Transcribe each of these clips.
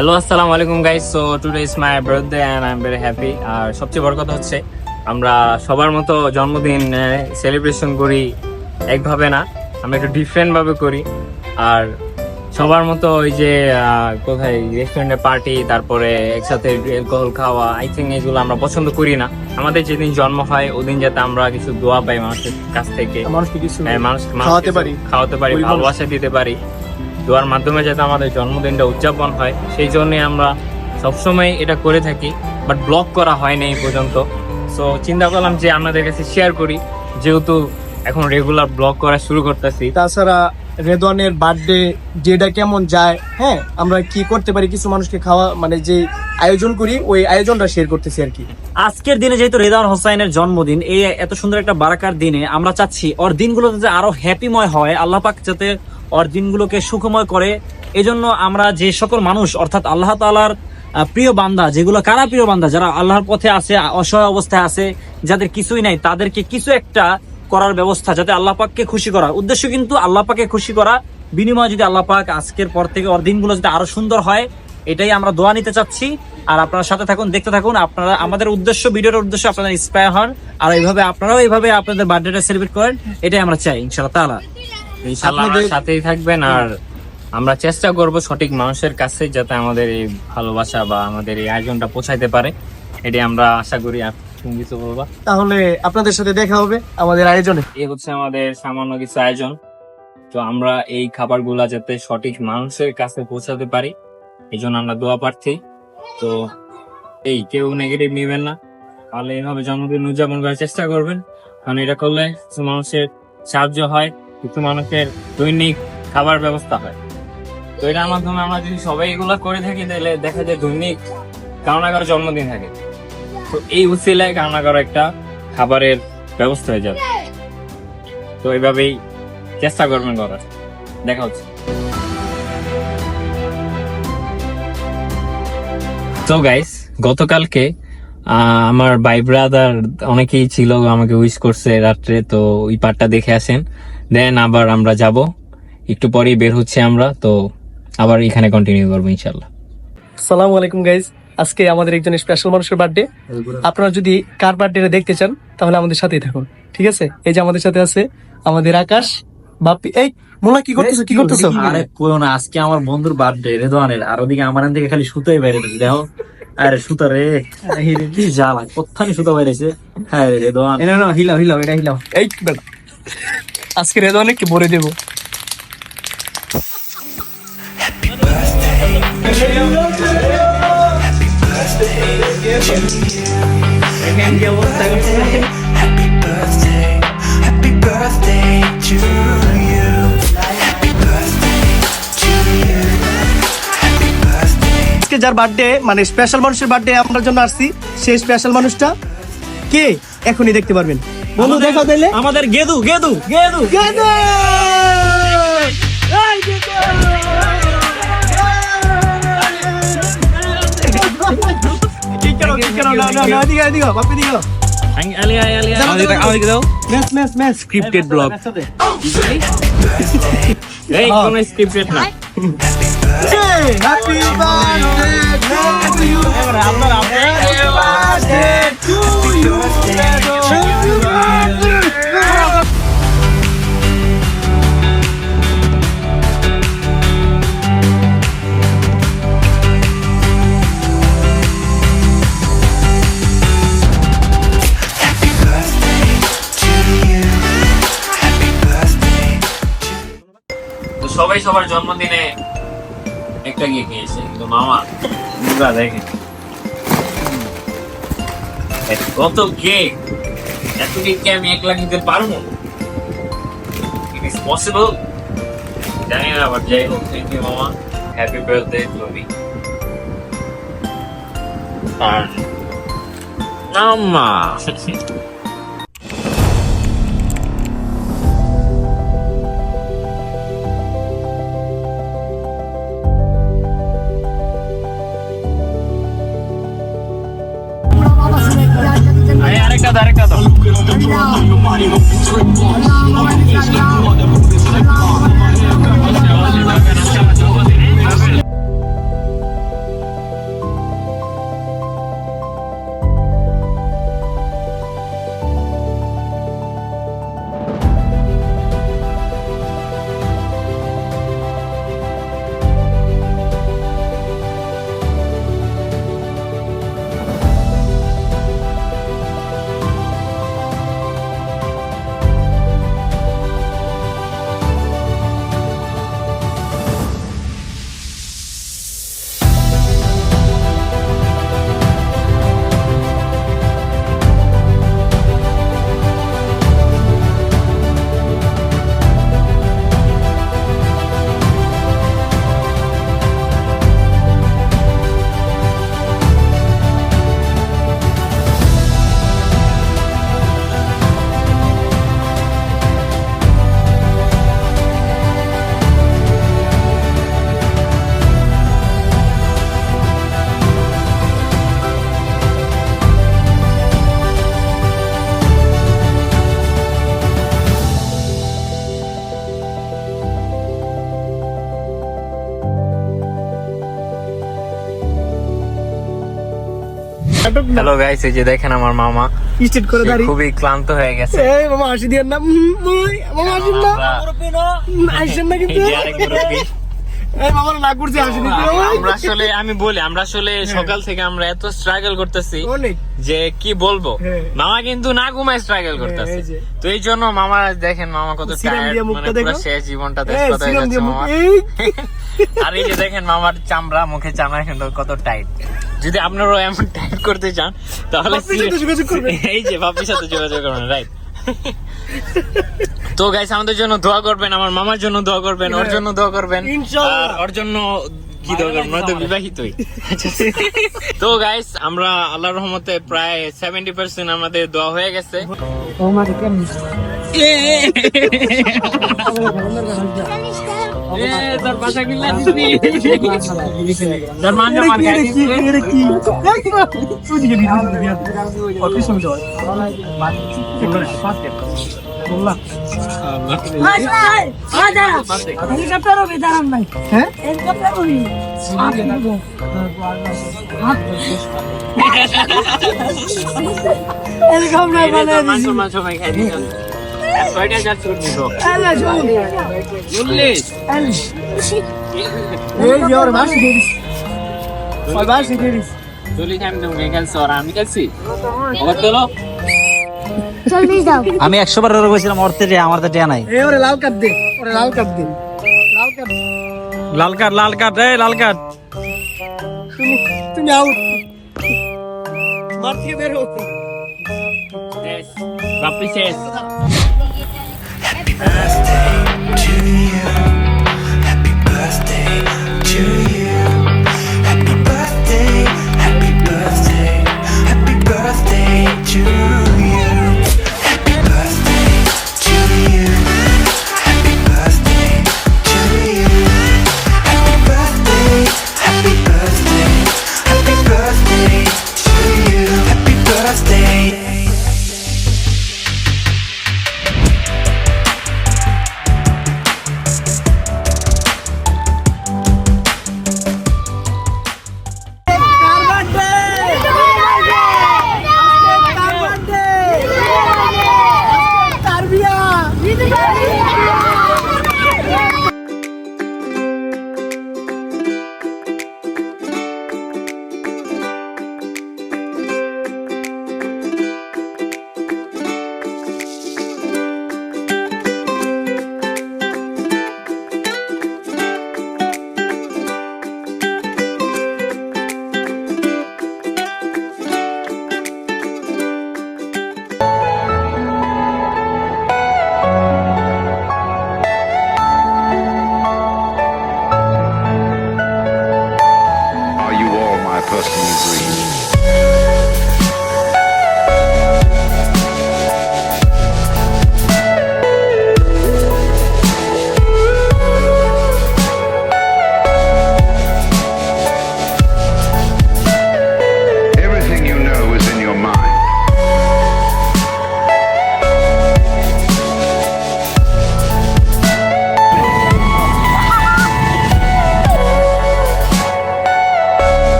Hello আসসালামু আলাইকুম guys so today is my birthday and I am very happy আর সবচেয়ে বড় কথা হচ্ছে আমরা সবার মতো জন্মদিন সেলিব্রেশন করি একভাবে না। আমরা একটু ডিফারেন্ট ভাবে করি। আর সবার মতো ওই যে কোথায় রেস্টুরেন্টে পার্টি তারপরে একসাথে অ্যালকোহল খাওয়া আই থিঙ্ক এগুলো আমরা পছন্দ করি না। আমাদের যেদিন জন্ম হয় ওদিন যাতে আমরা কিছু দোয়া পাই মানুষের কাছ থেকে। মানুষকে কিছু হ্যাঁ, মানুষ মানুষ খাওয়াতে পারি। খাওয়াতে পারি ভালোবাসা দিতে পারি। দোয়ার মাধ্যমে যাতে আমাদের জন্মদিনটা উদযাপন হয় সেই জন্যে আমরা সবসময় এটা করে থাকি বাট ব্লগ করা হয়নি এই পর্যন্ত। সো চিন্তা করলাম যে আপনাদের কাছে শেয়ার করি যেহেতু এখন রেগুলার ব্লগ করা শুরু করতেছি। তাছাড়া রেদওয়ানের বার্থডে যেটা কেমন যায় হ্যাঁ আমরা কি করতে পারি কিছু মানুষকে খাওয়া মানে যে আয়োজন করি ওই আয়োজনটা শেয়ার করতেছি আর কি। আজকের দিনে যেহেতু রেদান হোসাইনের জন্মদিন এই এত সুন্দর একটা বারাকার দিনে আমরা চাচ্ছি ওর দিনগুলোতে যে আরও হ্যাপিময় হয় আল্লাহ পাক যাতে ওর দিনগুলোকে সুখময় করে। এজন্য আমরা যে সকল মানুষ অর্থাৎ আল্লাহ তাআলার আহ, প্রিয় বান্দা যেগুলো কারা প্রিয় বান্দা যারা আল্লাহর পথে আছে অসহায় অবস্থায় আছে যাদের কিছুই নাই তাদেরকে কিছু একটা করার ব্যবস্থা যাতে আল্লাহ পাককে খুশি করা। উদ্দেশ্য কিন্তু আল্লাহ পাককে খুশি করা। বিনিময়ে যদি আল্লাহ পাক আজকের পর থেকে ওর দিনগুলো যদি আরও সুন্দর হয় এটাই আমরা দোয়া নিতে চাচ্ছি। আর আপনারা সাথে থাকুন দেখতে থাকুন। আপনারা আমাদের উদ্দেশ্য ভিডিওর উদ্দেশ্য আপনারা ইন্সপায়ার হন। আর এইভাবে আপনারাও এইভাবে আপনাদের বার্থডেটা সেলিব্রেট করেন এটাই আমরা চাই ইনশাআল্লাহ তাআলা। আপনাদের- সাথেই থাকবেন আর আমরা চেষ্টা করব সঠিক মানুষের কাছে যাতে আমাদের এই ভালোবাসা বা আমাদের এই আয়োজনটা পৌঁছাইতে পারে। এটাই আমরা আশা করি তুমি কিছু বলবা? তাহলে আপনাদের সাথে দেখা হবে আমাদের আয়োজনে। এই হচ্ছে আমাদের সামান্য কিছু আয়োজন। তো আমরা এই খাবারগুলা যাতে সঠিক মানুষের কাছে পৌঁছাতে পারি এই জন্য আমরা দোয়া প্রার্থী। তো এই কেউ নেগেটিভ নেবেন না। তাহলে এইভাবে জন্মদিন উদযাপন করার চেষ্টা করবেন। কারণ এটা করলে মানুষের সাহায্য হয়। কিছু মানুষের দৈনিক খাবার ব্যবস্থা হয়। তো এটার মাধ্যমে আমরা যদি সবাই এগুলো করে থাকি, তাহলে দেখা যায় দৈনিক কারও না কারও জন্মদিন থাকে। তো এই উচিলায় কারও না কারও একটা খাবারের ব্যবস্থা হয়ে যাবে। তো এইভাবেই চেষ্টা করবেন করার দেখা হচ্ছে। তো গাইস গতকালকে আমার ভাই ব্রাদার অনেকেই ছিল আমাকে উইশ করছে রাত্রে, তো ওই পার্টটা দেখে আসেন। দেন আবার আমরা যাব। একটু পরেই বের হচ্ছে আমরা তো আবার এখানে কন্টিনিউ করব ইনশাল্লাহ সালামু আলাইকুম গাইজ আজকে আমাদের একজন স্পেশাল মানুষের বার্থডে আপনারা যদি কার বার্থডে দেখতে চান তাহলে আমাদের সাথেই থাকুন ঠিক আছে? এই যে আমাদের সাথে আছে আমাদের আকাশ বাপি এই মোলা কি করতেছো কি করতেছো? আরে কোন না আজকে আমার বন্ধুর বার্থডে রেদওয়ানের আর ওদিকে আমার থেকে খালি সুতোই বাইরে দেখো। আরে সুতা রে কি জ্বালা কোথানি সুতো বাইরেছে? হ্যাঁ রে রেদওয়ান না না হিলাও হিলাও এটা হিলাও। এই বেটা। আজকে রেদওয়ানকে ভরে দেবো. আজকে যার বার্থডে মানে স্পেশাল মানুষের বার্থডে আপনার জন্য আসছি, সেই স্পেশাল মানুষটা কে এখনই দেখতে পারবেন বন্ধু দেখাও তাইলে আমাদের গেদু গেদু গেদু। গেদে! স্ক্রিপ্টেড না Hey, happy birthday to you. Happy birthday to you. সবাই সবার জন্মদিনে একটা গিয়ে খেয়েছে কিন্তু মামা মুগা দেখে। কত কেক এত কেক কি আমি একলা কিনতে পারব? ইট ইজ পসিবল জানি না আবার যাই হোক থ্যাংক ইউ মামা। হ্যাপি বার্থডে মি আর মামা আরে か誰かと。নাটক না। হ্যালো গাইস এই যে দেখেন আমার মামা। স্টেট করে দাঁড়ি খুবই ক্লান্ত হয়ে গেছে। এই মামা হাসি দিয়ে না। মামা হাসিন না। উম, না কিন্তু। আমরা আসলে আমি বলি আমরা আসলে সকাল থেকে আমরা এত স্ট্রাগল করতেছি যে কি বলব? হ্যাঁ। মামা কিন্তু না ঘুমায় স্ট্রাগল করতেছে। তো এই জন্য মামা দেখেন মামা কত টায়ার্ড মানে। শেষ জীবনটা হয়ে মামা। আর এই যে দেখেন মামার চামড়া মুখে চামড়া কিন্তু কত টাইট যদি আপনারাও এমন টাইট করতে চান তাহলে। এই যে বাপির সাথে যোগাযোগ করবেন রাইট তো গাইস আমাদের জন্য দোয়া করবেন আমার মামার জন্য দোয়া করবেন ওর জন্য দোয়া করবেন। ইনশাআল্লাহ। আর ওর জন্য কি দোয়া করবেন? ওরা তো বিবাহিতই। তো গাইস আমরা আল্লাহর রহমতে প্রায় সেভেন্টি পার্সেন্ট আমাদের দোয়া হয়ে গেছে। কি, কি, দিয়ে আমি কয়টা যাচ্ছে ওর চল্লিশ? চল্লিশ আমি খেলছি ওর চল্লিশ দাও আমি একশো বার ওরে কইছিলাম অর্থে টিয়া আমার তো টিয়া নাই এই ওরে লাল কার্ড দে ওরে লাল কার্ড দে লাল কার্ড লাল কার্ড লাল কার্ড রে লাল কার্ড তুমি তুমি আউট মাঠ থেকে বের হো শেষ বাপ্পি শেষ Happy birthday to you. Happy birthday to you. Happy birthday, happy birthday, happy birthday to you.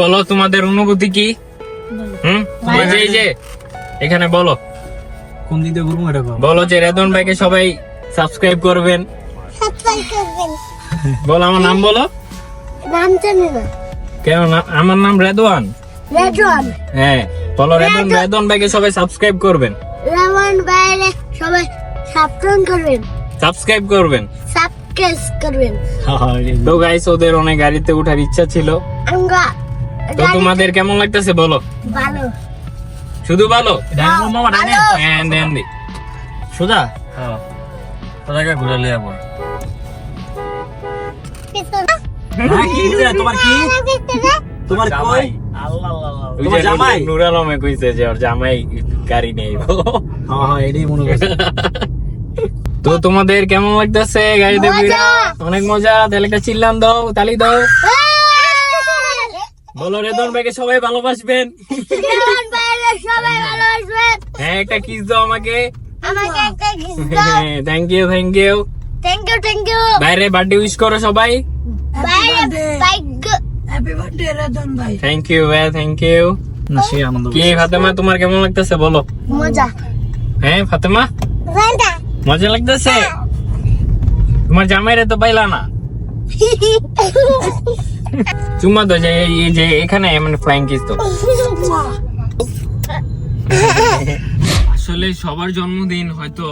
বলো তোমাদের অনুভূতি কি? হুম? যে এই যে এখানে বলো। কোন দিক ঘুরবো এটা বলো যে রেদন ভাইকে সবাই সাবস্ক্রাইব করবেন। সাবস্ক্রাইব করবেন। বলো আমার নাম বলো। নাম জানি না। কেন আমার নাম রেদওয়ান। রেজন হ্যাঁ বলো রেদন রেদন ভাইকে সবাই সাবস্ক্রাইব করবেন। রেমন বাইরে সবাই সাবস্ক্রাইব করবেন। সাবস্ক্রাইব করবেন। সাবস্ক্রাইব করবেন। তো গাইস ওদের অনেক গাড়িতে ওঠার ইচ্ছা ছিল। আমরা তো তোমাদের কেমন লাগতেছে বলো? ভালো। শুধু ভালো? ভালো। হ্যাঁ দেন দি সোজা? সোজা ঘুরে লিয়ে যাব তোমার কি তোমার কি? পিছনে তোমার কই? আল্লাহ আল্লাহ তোমার জামাই? নুর- নুর আলমে কইছে যে ওর জামাই গাড়ি নেই। হ্যাঁ হ্যাঁ এটাই মনে করছি। তো তোমাদের কেমন লাগতেছে গাড়িতে অনেক মজা তাহলে একটা চিল্লান দাও তালি দাও। বলো রেদন ভাইকে সবাই ভালোবাসবেন। বাইরে সবাই ভালো হ্যাঁ একটা কিস দাও আমাকে। আমাকে একটা কিস দাও। Thank you thank you thank you thank you বাইরে বার্থডে উইশ করো সবাই। বাইরে থ্যাংক ইউ ভাই। থ্যাংক ইউ আনন্দ কি ফাতেমা তোমার কেমন লাগতেছে বলো। মজা। হ্যাঁ ফাতেমা? মজা। লাগতেছে? তোমার জামাইরে তো পাইলা না। চুম্মা তো যে এই যে এখানে মানে ফ্লাইং কিস তো। আসলে সবার জন্মদিন হয়তো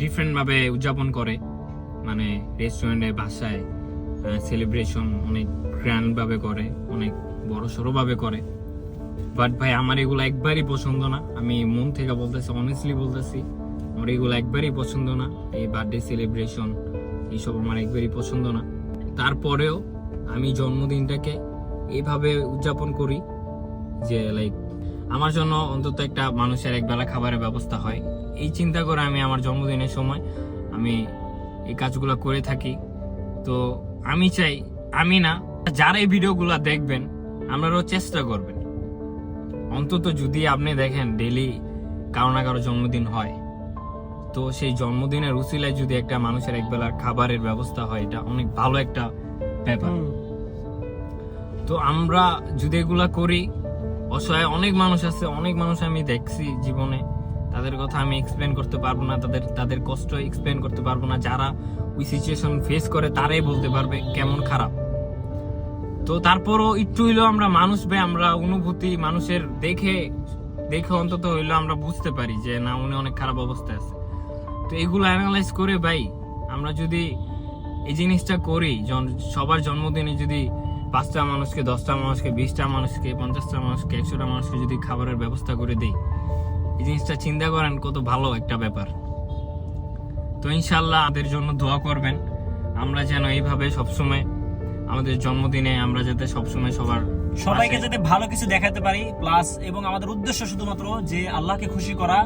ডিফারেন্ট ভাবে উদযাপন করে। মানে রেস্টুরেন্টে বাসায় সেলিব্রেশন অনেক গ্র্যান্ড ভাবে করে, অনেক বড় সড়ো ভাবে করে। বাট ভাই, আমার এগুলো একবারই পছন্দ না। আমি মন থেকে বলতেছি অনেস্টলি বলতেছি, আমার এগুলো একবারই পছন্দ না। এই বার্থডে সেলিব্রেশন এইসব আমার একবারই পছন্দ না। তারপরেও আমি জন্মদিনটাকে এইভাবে উদযাপন করি যে লাইক আমার জন্য অন্তত একটা মানুষের একবেলা খাবারের ব্যবস্থা হয়। এই চিন্তা করে আমি আমার জন্মদিনের সময় আমি এই কাজগুলো করে থাকি। তো আমি চাই, আমি না, যারা এই ভিডিওগুলো দেখবেন, আপনারাও চেষ্টা করবেন। অন্তত যদি আপনি দেখেন ডেলি কারও না কারও জন্মদিন হয়, তো সেই জন্মদিনের উসিলায় যদি একটা মানুষের একবেলার খাবারের ব্যবস্থা হয়, এটা অনেক ভালো একটা ব্যাপার। তো আমরা যদি এগুলা করি, অসহায় অনেক মানুষ আছে, অনেক মানুষ আমি দেখছি জীবনে। তাদের কথা আমি এক্সপ্লেন করতে পারব না, তাদের তাদের কষ্ট এক্সপ্লেন করতে পারব না। যারা ওই সিচুয়েশন ফেস করে, তারাই বলতে পারবে কেমন খারাপ। তো তারপরও একটু হইলেও আমরা মানুষ ভাই, আমরা অনুভূতি মানুষের দেখে দেখে অন্তত হইল আমরা বুঝতে পারি যে না, উনি অনেক খারাপ অবস্থায় আছে। তো এগুলো অ্যানালাইজ করে ভাই, আমরা যদি এই জিনিসটা করি জন- সবার জন্মদিনে যদি পাঁচটা মানুষকে দশটা মানুষকে বিশটা মানুষকে পঞ্চাশটা মানুষকে একশোটা মানুষকে যদি খাবারের ব্যবস্থা করে দেই এই জিনিসটা চিন্তা করেন কত ভালো একটা ব্যাপার। তো ইনশাল্লাহ আমাদের জন্য দোয়া করবেন আমরা যেন এইভাবে সবসময় আমাদের জন্মদিনে আমরা যাতে সবসময় সবার সবাইকে যাতে ভালো কিছু দেখাতে পারি প্লাস এবং আমাদের উদ্দেশ্য শুধুমাত্র যে আল্লাহকে খুশি করা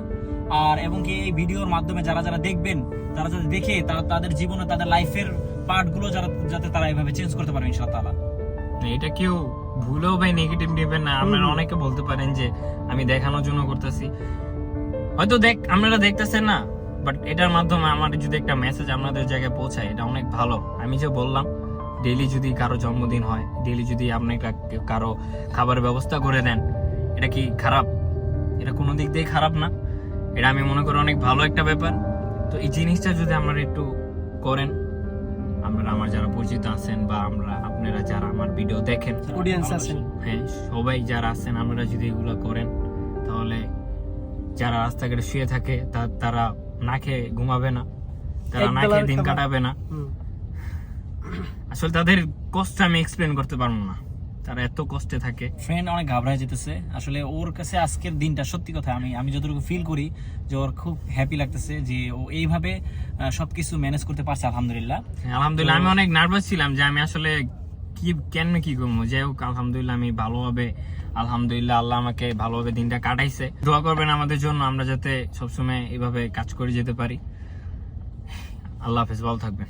আর এবং কি এই ভিডিওর মাধ্যমে যারা যারা দেখবেন তারা যাতে দেখে তারা তাদের জীবনে তাদের লাইফের পার্টগুলো যারা যাতে তারা এইভাবে চেঞ্জ করতে পারে ইনশাআল্লাহ। এটা কেউ ভুলেও ভাই নেগেটিভ নেবেন না। আপনারা অনেকে বলতে পারেন যে আমি দেখানোর জন্য করতেছি। হয়তো দেখ আপনারা দেখতেছেন না বাট এটার মাধ্যমে আমার যদি একটা মেসেজ আপনাদের জায়গায় পৌঁছায় এটা অনেক ভালো। আমি যে বললাম ডেইলি যদি কারও জন্মদিন হয় ডেইলি যদি আপনি কারও খাবারের ব্যবস্থা করে দেন এটা কি খারাপ? এটা কোনো দিক দিয়ে খারাপ না। এটা আমি মনে করি অনেক ভালো একটা ব্যাপার। তো এই জিনিসটা যদি আপনারা একটু করেন আপনারা আমার যারা পরিচিত আছেন বা আমরা আপনারা যারা আমার ভিডিও দেখেন অডিয়েন্স আছেন। হ্যাঁ সবাই যারা আছেন আপনারা যদি এগুলো করেন তাহলে যারা রাস্তাঘাটে শুয়ে থাকে তা- তারা না খেয়ে ঘুমাবে না। তারা না খেয়ে দিন কাটাবে না। আসলে তাদের কষ্ট আমি এক্সপ্লেন করতে পারব না। তারা এত কষ্টে থাকে। ফ্রেন্ড অনেক ঘাবড়ায় যেতেছে। আসলে ওর কাছে আজকের দিনটা সত্যি কথা আমি আমি যতটুকু ফিল করি যে ওর খুব হ্যাপি লাগতেছে যে ও এইভাবে সবকিছু ম্যানেজ করতে পারছে আলহামদুলিল্লাহ। হ্যাঁ, আলহামদুলিল্লাহ আমি অনেক নার্ভাস ছিলাম যে আমি আসলে কি কেন কি করব? যাই হোক আলহামদুলিল্লাহ আমি ভালোভাবে আলহামদুলিল্লাহ আল্লাহ আমাকে ভালোভাবে দিনটা কাটাইছে। দোয়া করবেন আমাদের জন্য আমরা যাতে সবসময় এইভাবে কাজ করে যেতে পারি। আল্লাহ হাফেজ ভালো থাকবেন।